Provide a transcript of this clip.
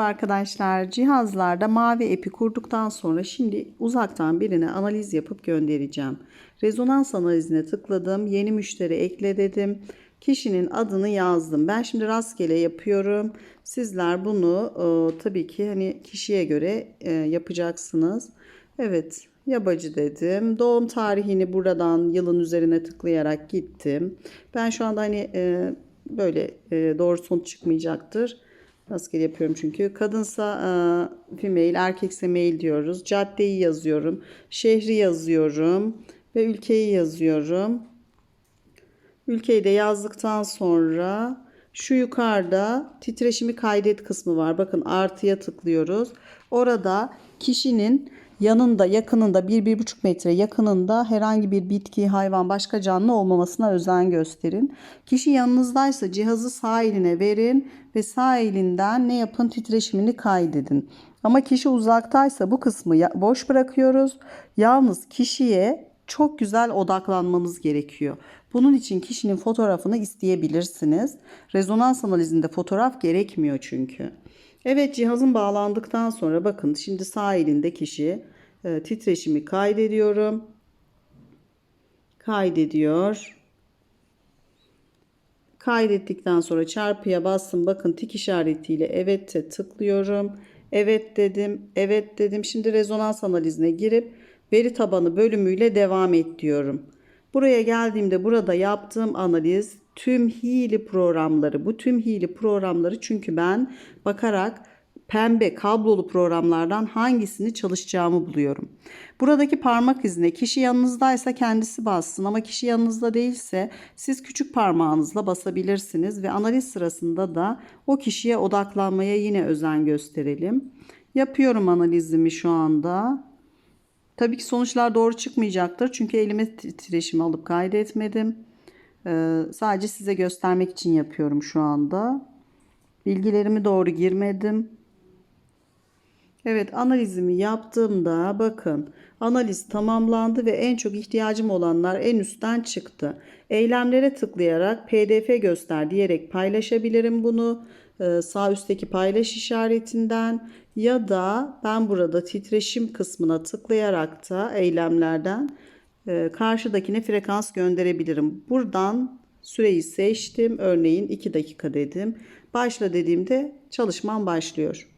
Arkadaşlar cihazlarda mavi epi kurduktan sonra şimdi uzaktan birine analiz yapıp göndereceğim. Rezonans analizine tıkladım. Yeni müşteri ekle dedim. Kişinin adını yazdım. Ben şimdi rastgele yapıyorum. Sizler bunu e, tabii ki hani kişiye göre e, yapacaksınız. Evet Yabacı dedim. Doğum tarihini buradan yılın üzerine tıklayarak gittim. Ben şu anda hani e, böyle e, doğru sonuç çıkmayacaktır. Rastgele yapıyorum çünkü. Kadınsa e, female, erkekse male diyoruz. Caddeyi yazıyorum. Şehri yazıyorum. Ve ülkeyi yazıyorum. Ülkeyi de yazdıktan sonra şu yukarıda titreşimi kaydet kısmı var. Bakın artıya tıklıyoruz. Orada kişinin yanında yakınında 1-1,5 metre yakınında herhangi bir bitki, hayvan, başka canlı olmamasına özen gösterin. Kişi yanınızdaysa cihazı sağ eline verin ve sağ elinden ne yapın titreşimini kaydedin. Ama kişi uzaktaysa bu kısmı boş bırakıyoruz. Yalnız kişiye çok güzel odaklanmanız gerekiyor. Bunun için kişinin fotoğrafını isteyebilirsiniz. Rezonans analizinde fotoğraf gerekmiyor çünkü. Evet cihazın bağlandıktan sonra bakın şimdi sağ elinde kişi e, titreşimi kaydediyorum. Kaydediyor. Kaydettikten sonra çarpıya bastım. Bakın tik işaretiyle evet'e tıklıyorum. Evet dedim. Evet dedim. Şimdi rezonans analizine girip veri tabanı bölümüyle devam et diyorum. Buraya geldiğimde burada yaptığım analiz tüm hili programları. Bu tüm hili programları çünkü ben bakarak pembe kablolu programlardan hangisini çalışacağımı buluyorum. Buradaki parmak izine kişi yanınızdaysa kendisi bassın ama kişi yanınızda değilse siz küçük parmağınızla basabilirsiniz ve analiz sırasında da o kişiye odaklanmaya yine özen gösterelim. Yapıyorum analizimi şu anda. Tabii ki sonuçlar doğru çıkmayacaktır çünkü elime titreşimi alıp kaydetmedim. Ee, sadece size göstermek için yapıyorum şu anda. Bilgilerimi doğru girmedim. Evet analizimi yaptığımda bakın analiz tamamlandı ve en çok ihtiyacım olanlar en üstten çıktı. Eylemlere tıklayarak pdf göster diyerek paylaşabilirim bunu Ee, sağ üstteki paylaş işaretinden ya da ben burada titreşim kısmına tıklayarak da eylemlerden e, karşıdakine frekans gönderebilirim. Buradan süreyi seçtim örneğin 2 dakika dedim. Başla dediğimde çalışmam başlıyor.